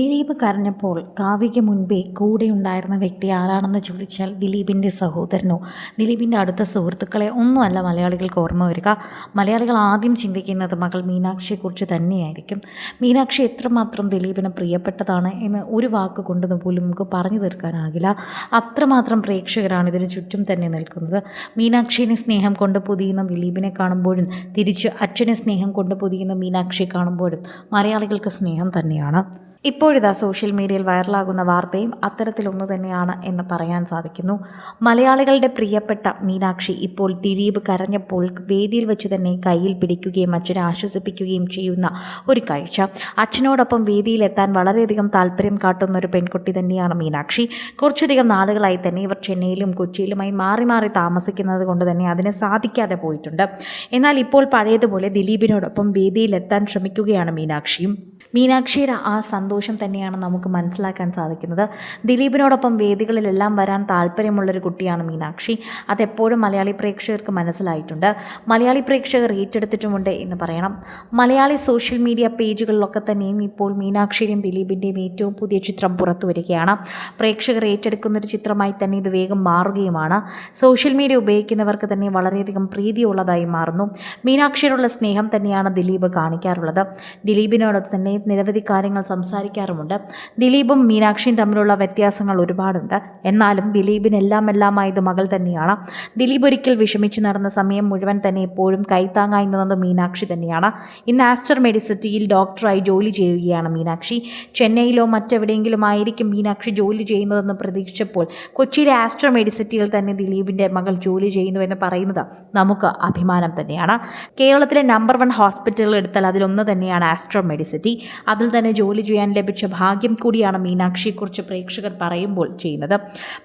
ദിലീപ് കരഞ്ഞപ്പോൾ കാവ്യയ്ക്ക് മുൻപേ കൂടെ ഉണ്ടായിരുന്ന വ്യക്തി ആരാണെന്ന് ചോദിച്ചാൽ ദിലീപിന്റെ സഹോദരനോ? ദിലീപിന്റെ അടുത്ത സുഹൃത്തുക്കളെ ഒന്നുമല്ല മലയാളികൾക്ക് ഓർമ്മ വരിക. മലയാളികൾ ആദ്യം ചിന്തിക്കുന്നത് മകൾ മീനാക്ഷിയെക്കുറിച്ച് തന്നെയായിരിക്കും. മീനാക്ഷി എത്രമാത്രം ദിലീപിന് പ്രിയപ്പെട്ടതാണ് എന്ന് ഒരു വാക്ക് കൊണ്ട് പോലും നമുക്ക് പറഞ്ഞു തീർക്കാനാകില്ല. അത്രമാത്രം പ്രേക്ഷകരാണ് ഇതിന് ചുറ്റും തന്നെ നിൽക്കുന്നത്. മീനാക്ഷിനെ സ്നേഹം കൊണ്ട് പൊതിയുന്ന ദിലീപിനെ കാണുമ്പോഴും തിരിച്ച് അച്ഛനെ സ്നേഹം കൊണ്ട് പൊതിയുന്ന മീനാക്ഷിയെ കാണുമ്പോഴും മലയാളികൾക്ക് സ്നേഹം തന്നെയാണ്. ഇപ്പോഴിതാ സോഷ്യൽ മീഡിയയിൽ വൈറലാകുന്ന വാർത്തയും അത്തരത്തിലൊന്നു തന്നെയാണ് എന്ന് പറയാൻ സാധിക്കുന്നു. മലയാളികളുടെ പ്രിയപ്പെട്ട മീനാക്ഷി ഇപ്പോൾ ദിലീപ് കരഞ്ഞപ്പോൾ വേദിയിൽ വെച്ച് തന്നെ കയ്യിൽ പിടിക്കുകയും അച്ഛനെ ആശ്വസിപ്പിക്കുകയും ചെയ്യുന്ന ഒരു കാഴ്ച. അച്ഛനോടൊപ്പം വേദിയിലെത്താൻ വളരെയധികം താല്പര്യം കാട്ടുന്ന ഒരു പെൺകുട്ടി തന്നെയാണ് മീനാക്ഷി. കുറച്ചധികം നാളുകളായി തന്നെ ഇവർ ചെന്നൈയിലും കൊച്ചിയിലുമായി മാറി മാറി താമസിക്കുന്നത് കൊണ്ട് തന്നെ അതിനെ സാധിക്കാതെ പോയിട്ടുണ്ട്. എന്നാൽ ഇപ്പോൾ പഴയതുപോലെ ദിലീപിനോടൊപ്പം വേദിയിലെത്താൻ ശ്രമിക്കുകയാണ് മീനാക്ഷിയും. മീനാക്ഷിയുടെ ആ സന്തോഷം തന്നെയാണ് നമുക്ക് മനസ്സിലാക്കാൻ സാധിക്കുന്നത്. ദിലീപിനോടൊപ്പം വേദികളിലെല്ലാം വരാൻ താല്പര്യമുള്ളൊരു കുട്ടിയാണ് മീനാക്ഷി. അതെപ്പോഴും മലയാളി പ്രേക്ഷകർക്ക് മനസ്സിലായിട്ടുണ്ട്. മലയാളി പ്രേക്ഷകർ ഏറ്റെടുത്തിട്ടുമുണ്ട് എന്ന് പറയണം. മലയാളി സോഷ്യൽ മീഡിയ പേജുകളിലൊക്കെ തന്നെയും ഇപ്പോൾ മീനാക്ഷിയുടെയും ദിലീപിന്റെയും ഏറ്റവും പുതിയ ചിത്രം പുറത്തു വരികയാണ്. പ്രേക്ഷകർ ഏറ്റെടുക്കുന്നൊരു ചിത്രമായി തന്നെ ഇത് വേഗം മാറുകയുമാണ്. സോഷ്യൽ മീഡിയ ഉപയോഗിക്കുന്നവർക്ക് തന്നെ വളരെയധികം പ്രീതിയുള്ളതായി മാറുന്നു. മീനാക്ഷിയോടുള്ള സ്നേഹം തന്നെയാണ് ദിലീപ് കാണിക്കാറുള്ളത്. ദിലീപിനോട് തന്നെ നിരവധി കാര്യങ്ങൾ സംസാരിക്കാറുമുണ്ട്. ദിലീപും മീനാക്ഷിയും തമ്മിലുള്ള വ്യത്യാസങ്ങൾ ഒരുപാടുണ്ട്. എന്നാലും ദിലീപിനെല്ലാം എല്ലാമായത് മകൾ തന്നെയാണ്. ദിലീപ് ഒരിക്കൽ വിഷമിച്ചു നടന്ന സമയം മുഴുവൻ തന്നെ എപ്പോഴും കൈത്താങ്ങായി നിന്നത് മീനാക്ഷി തന്നെയാണ്. ഇന്ന് ആസ്റ്റർ മെഡിസിറ്റിയിൽ ഡോക്ടറായി ജോലി ചെയ്യുകയാണ് മീനാക്ഷി. ചെന്നൈയിലോ മറ്റെവിടെയെങ്കിലും ആയിരിക്കും മീനാക്ഷി ജോലി ചെയ്യുന്നതെന്ന് പ്രതീക്ഷിച്ചപ്പോൾ കൊച്ചിയിലെ ആസ്റ്റർ മെഡിസിറ്റിയിൽ തന്നെ ദിലീപിന്റെ മകൾ ജോലി ചെയ്യുന്നുവെന്ന് പറയുന്നത് നമുക്ക് അഭിമാനം തന്നെയാണ്. കേരളത്തിലെ നമ്പർ വൺ ഹോസ്പിറ്റലുകൾ എടുത്താൽ അതിലൊന്ന് തന്നെയാണ് ആസ്ട്രോ മെഡിസിറ്റി. അതിൽ തന്നെ ജോലി ചെയ്യാൻ ലഭിച്ച ഭാഗ്യം കൂടിയാണ് മീനാക്ഷിയെക്കുറിച്ച് പ്രേക്ഷകർ പറയുമ്പോൾ ചെയ്യുന്നത്.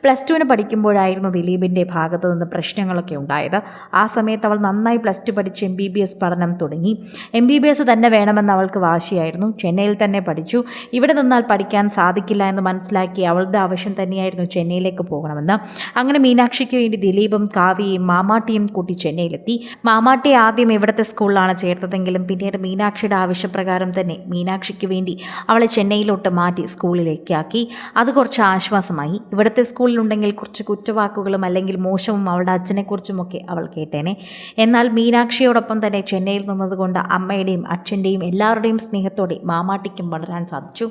പ്ലസ് ടുവിന് പഠിക്കുമ്പോഴായിരുന്നു ദിലീപിന്റെ ഭാഗത്തു നിന്ന് പ്രശ്നങ്ങളൊക്കെ ഉണ്ടായത്. ആ സമയത്ത് അവൾ നന്നായി പ്ലസ് ടു പഠിച്ച് എം ബി ബി എസ് പഠനം തുടങ്ങി. എം ബി ബി എസ് തന്നെ വേണമെന്ന് അവൾക്ക് വാശിയായിരുന്നു. ചെന്നൈയിൽ തന്നെ പഠിച്ചു. ഇവിടെ നിന്നാൽ പഠിക്കാൻ സാധിക്കില്ല എന്ന് മനസ്സിലാക്കി അവളുടെ ആവശ്യം തന്നെയായിരുന്നു ചെന്നൈയിലേക്ക് പോകണമെന്ന്. അങ്ങനെ മീനാക്ഷിക്ക് വേണ്ടി ദിലീപും കാവ്യയും മാമാട്ടിയും കൂട്ടി ചെന്നൈയിലെത്തി. മാമാട്ടി ആദ്യം ഇവിടുത്തെ സ്കൂളിലാണ് ചേർത്തതെങ്കിലും പിന്നീട് മീനാക്ഷിയുടെ ആവശ്യപ്രകാരം തന്നെ മീനാക്ഷിക്ക് വേണ്ടി അവളെ ചെന്നൈയിലോട്ട് മാറ്റി സ്കൂളിലേക്കാക്കി. അത് കുറച്ച് ആശ്വാസമായി. ഇവിടുത്തെ സ്കൂളിലുണ്ടെങ്കിൽ കുറച്ച് കുറ്റവാക്കുകളും അല്ലെങ്കിൽ മോശവും അവളുടെ അച്ഛനെക്കുറിച്ചുമൊക്കെ അവൾ കേട്ടേനെ. എന്നാൽ മീനാക്ഷിയോടൊപ്പം തന്നെ ചെന്നൈയിൽ നിന്നതുകൊണ്ട് അമ്മയുടെയും അച്ഛന്റെയും എല്ലാവരുടെയും സ്നേഹത്തോടെ മാമാട്ടിക്കും വളരാൻ സാധിച്ചു.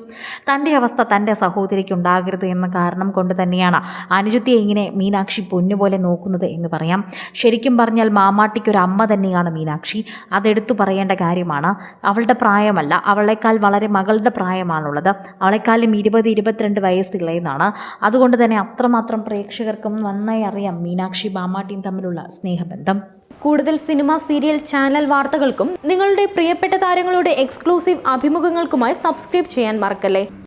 തന്റെ അവസ്ഥ തന്റെ സഹോദരിക്ക് ഉണ്ടാകരുത് എന്ന കാരണം കൊണ്ട് തന്നെയാണ് അനുജത്തിയെ ഇങ്ങനെ മീനാക്ഷി പൊന്നുപോലെ നോക്കുന്നത് എന്ന് പറയാം. ശരിക്കും പറഞ്ഞാൽ മാമാട്ടിക്കൊരു അമ്മ തന്നെയാണ് മീനാക്ഷി. അതെടുത്തു പറയേണ്ട കാര്യമാണ്. അവളുടെ പ്രായമല്ല. അവളെക്കാൾ വളരെ മകളുടെ പ്രായമാണുള്ളത് അവളെക്കാളും ഇരുപത് ഇരുപത്തിരണ്ട് വയസ്സ് വയസ്സിളയെന്നാണ് അതുകൊണ്ട് തന്നെ അത്രമാത്രം പ്രേക്ഷകർക്കും നന്നായി അറിയാം മീനാക്ഷി ബാമാട്ടിയും തമ്മിലുള്ള സ്നേഹബന്ധം. കൂടുതൽ സിനിമ സീരിയൽ ചാനൽ വാർത്തകൾക്കും നിങ്ങളുടെ പ്രിയപ്പെട്ട താരങ്ങളുടെ എക്സ്ക്ലൂസീവ് അഭിമുഖങ്ങൾക്കുമായി സബ്സ്ക്രൈബ് ചെയ്യാൻ മറക്കല്ലേ?